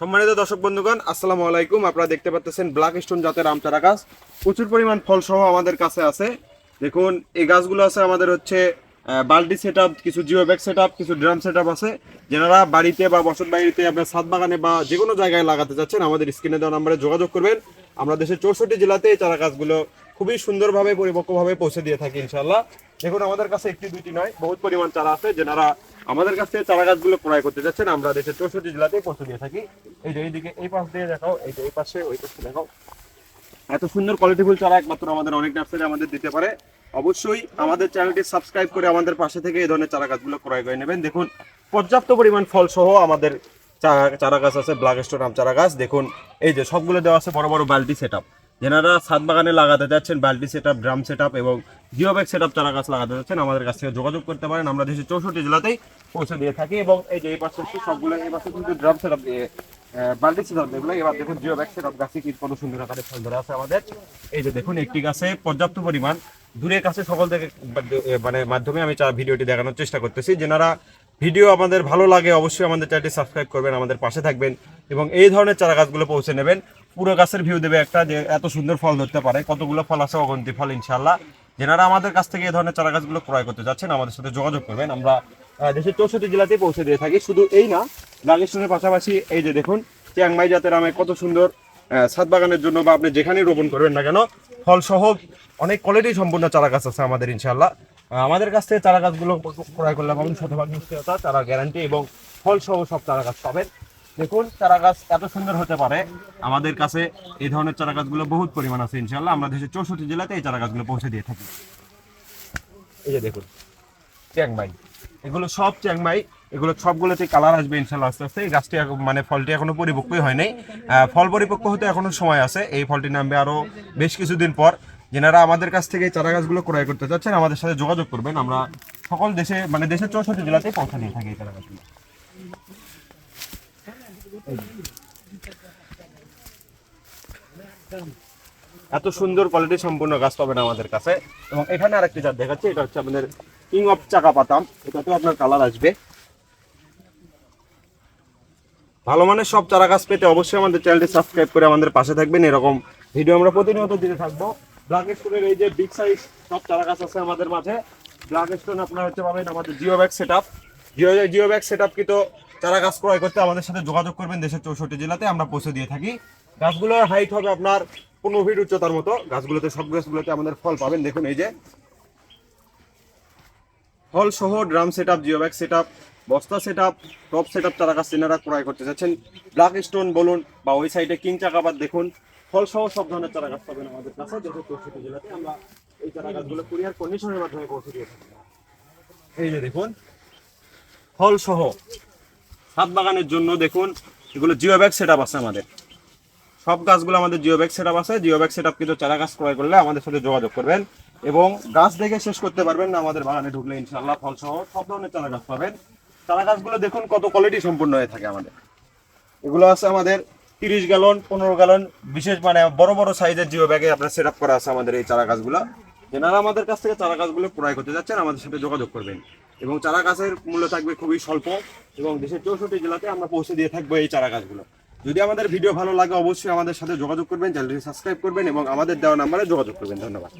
সম্মানিত দর্শক বন্ধুগণ, আসসালামু আলাইকুম। আপনারা দেখতে পাচ্ছেন ব্ল্যাক স্টোন জাতের আম চারা গাছ। প্রচুর পরিমাণ ফল সহ আমাদের কাছে আছে। দেখুন, এই গাছগুলো আছে আমাদের হচ্ছে বালতি সেট কিছু জিও ব্যাগ সেট কিছু ড্রাম সেট আছে। যেনারা বাড়িতে বা বসত বাড়িতে আপনার ছাদ বাগানে বা যে কোনো জায়গায় লাগাতে চাচ্ছেন, আমাদের স্ক্রিনে দেওয়া নাম্বারে যোগাযোগ করবেন। আমরা দেশের চৌষট্টি জেলাতে এই চারা গাছগুলো খুবই সুন্দরভাবে, পরিপক্কভাবে পৌঁছে দিয়ে থাকি ইনশাল্লাহ দেখুন, আমাদের কাছে একটি দুটি নয়, বহুত পরিমাণ চারা আছে যেনারা আমাদের কাছ থেকে চারা গাছগুলো ক্রয় করতে যাচ্ছেন, আমরা দেশের চৌষট্টি জেলাতেই পৌঁছে দিয়ে থাকি। এই যে এইদিকে এই পাশ দিয়ে দেখাও, এই যে এই পাশে, ওই পাশে দেখাও। এত সুন্দর কোয়ালিটিফুল চারা একমাত্র আমাদের অনেক নার্সারি আমাদের দিতে পারে। অবশ্যই আমাদের চ্যানেলটি সাবস্ক্রাইব করে আমাদের পাশে থেকে এই ধরনের চারা গাছগুলো ক্রয় করে নেবেন। দেখুন, পর্যাপ্ত পরিমাণ ফল সহ আমাদের চারা গাছ আছে ব্ল্যাক স্টোন আম চারা গাছ। দেখুন, এই যে সবগুলো দেওয়া আছে বড় বড় বালতি সেট আপ যেনারা ছাদ বাগানে লাগাতে যাচ্ছেন, বালতি set up drum set up এবং জিও ব্যাগ সেট আপ চারা গাছ লাগাতে যাচ্ছেন, আমাদের কাছ থেকে যোগাযোগ করতে পারেন। আমরা দেশের চৌষট্টি জেলাতেই পৌঁছে দিয়ে থাকি এবং এই যে এই পাশে সবগুলো, এই পাশে কিন্তু ড্রাম সেট আপ বালতি সেট আপ দেখল এবার দেখুন জিও ব্যাগ সেট আপ গাছে কি কত সুন্দর আকারে ফল ধরে আছে আমাদের। এই যে দেখুন, একটি গাছে পর্যাপ্ত পরিমাণ দূরের কাছে সকল থেকে মানে মাধ্যমে আমি ভিডিওটি দেখানোর চেষ্টা করতেছি। যেনারা ভিডিও আমাদের ভালো লাগে, অবশ্যই আমাদের চ্যানেলটি সাবস্ক্রাইব করবেন, আমাদের পাশে থাকবেন এবং এই ধরনের চারা গাছগুলো পৌঁছে নেবেন। পুরো গাছের ভিউ দেবে একটা যে এত সুন্দর ফল ধরতে পারে, কতগুলো ফল আছে অগন্তি ফল ইনশাল্লাহ যেনারা আমাদের কাছ থেকে এই ধরনের চারা গাছগুলো ক্রয় করতে যাচ্ছেন, আমাদের সাথে যোগাযোগ করবেন। আমরা দেশের চৌষট্টি জেলাতেই পৌঁছে দিয়ে থাকি। শুধু এই না লাগেশ্বরের পাশাপাশি এই যে দেখুন, চিয়াংমাই জাতের আমে কত সুন্দর ছাদ বাগানের জন্য বা আপনি যেখানেই রোপণ করবেন না কেন ফল সহ অনেক কোয়ালিটি সম্পূর্ণ চারা গাছ আছে আমাদের ইনশাল্লাহ আমাদের কাছ থেকে চারা গাছগুলো ক্রয় করলে পাবেন শতভাগ নিশ্চয়তা তারা গ্যারান্টি এবং ফল সহ সব চারা গাছ পাবেন। দেখুন চারা গাছ এত সুন্দর হতে পারে। আমাদের কাছে এই ধরনের চারা গাছগুলো বহুত পরিমাণ আছে ইনশাল্লাহ আমরা দেশের চৌষট্টি জেলাতে এই চারা গাছগুলো পৌঁছে দিয়ে থাকি। এই যে দেখুন, চ্যাংমাই। এগুলো সব চ্যাংমাই, এগুলো সবগুলোতে কালার আসবে ইনশাল্লাহ আস্তে আস্তে। এই গাছটি মানে ফলটি এখনও পরিপক্কই হয় নাই। ফল পরিপক্ক হতে এখনও সময় আছে। এই ফলটি নামবে আরও বেশ কিছুদিন পর যেনারা আমাদের কাছ থেকে চারা গাছগুলো ক্রয় করতে চাচ্ছেন, আমাদের সাথে যোগাযোগ করবেন। আমরা সকল দেশে মানে দেশের চৌষট্টি জেলাতেই পৌঁছে দিয়ে থাকি এই চারা গাছগুলো এত সুন্দর কোয়ালিটি সম্পূর্ণ গাছ পাবেন আমাদের কাছে। এবং এখানে আরেকটি জাত দেখাচ্ছি, এটা হচ্ছে আপনাদের কিং অফ চাকা পাতাম। এটাতেও আপনার কালার আসবে। ভালো মানের সব চারা গাছ পেতে অবশ্যই আমাদের চ্যানেলটি সাবস্ক্রাইব করে আমাদের পাশে থাকবেন। এরকম ভিডিও আমরা প্রতিনিয়ত দিতে থাকব। ব্ল্যাক স্টোনের এই যে বিগ সাইজ সব চারা গাছ আছে আমাদের মাঝে। ব্ল্যাক স্টোন আপনার হচ্ছে পাবেন আমাদের geo bag set up geo geo bag set up কিন্তু চারা গাছ ক্রয় করতে আমাদের সাথে যোগাযোগ করবেন দেশের চৌষট্টি জেলাতে, আমরা পৌঁছে দিয়ে থাকি। গাছগুলোর হাইট হবে আপনার পনেরো ফিট উচ্চতার মতো। গাছগুলোতে, সব গাছগুলোতে আমাদের ফল পাবেন। দেখুন এই যে। ফল সহ drum set up geo bag set up বস্তা set up top set up চারা গাছ তেনারা ক্রয় করতে চাচ্ছেন ব্ল্যাক স্টোন বলুন বা ওই সাইডে কিং চাকাবাদ দেখুন, ফল সহ সব ধরনের চারা গাছ পাবেন আমাদের কাছে যেহেতু চৌষট্টি জেলাতে। আমরা এই চারা গাছগুলো কুরিয়ার কন্ডিশনের মাধ্যমে পৌঁছে দিয়ে থাকি। এই যে দেখুন, ফল সহ ছাদ বাগানের জন্য দেখুন, এগুলো জিও ব্যাগ সেট আছে আমাদের। সব গাছগুলো আমাদের জিও ব্যাগ সেট আছে। জিও ব্যাগ সেট আপ কিন্তু চারা গাছ ক্রয় করলে আমাদের সাথে যোগাযোগ করবেন এবং গাছ দেখে শেষ করতে পারবেন না আমাদের বাগানে ঢুকলে ইনশাল্লাহ ফল সহ সব ধরনের চারা গাছ পাবেন। চারা গাছগুলো দেখুন কত কোয়ালিটি সম্পূর্ণ হয়ে থাকে আমাদের। এগুলো আছে আমাদের তিরিশ গ্যালন পনেরো গ্যালন বিশেষ মানে বড় বড় সাইজের জিও ব্যাগে আপনার সেট আপ করা আছে আমাদের এই চারা গাছগুলো। যেনারা আমাদের কাছ থেকে চারা গাছগুলো ক্রয় করতে যাচ্ছেন, আমাদের সাথে যোগাযোগ করবেন। এবং চারা গাছের মূল্য থাকবে খুবই স্বল্প এবং দেশের চৌষট্টি জেলাতে আমরা পৌঁছে দিয়ে থাকব এই চারা গাছগুলো যদি আমাদের ভিডিও ভালো লাগে, অবশ্যই আমাদের সাথে যোগাযোগ করবেন, চ্যানেলটি সাবস্ক্রাইব করবেন এবং আমাদের দেওয়া নাম্বারে যোগাযোগ করবেন। ধন্যবাদ।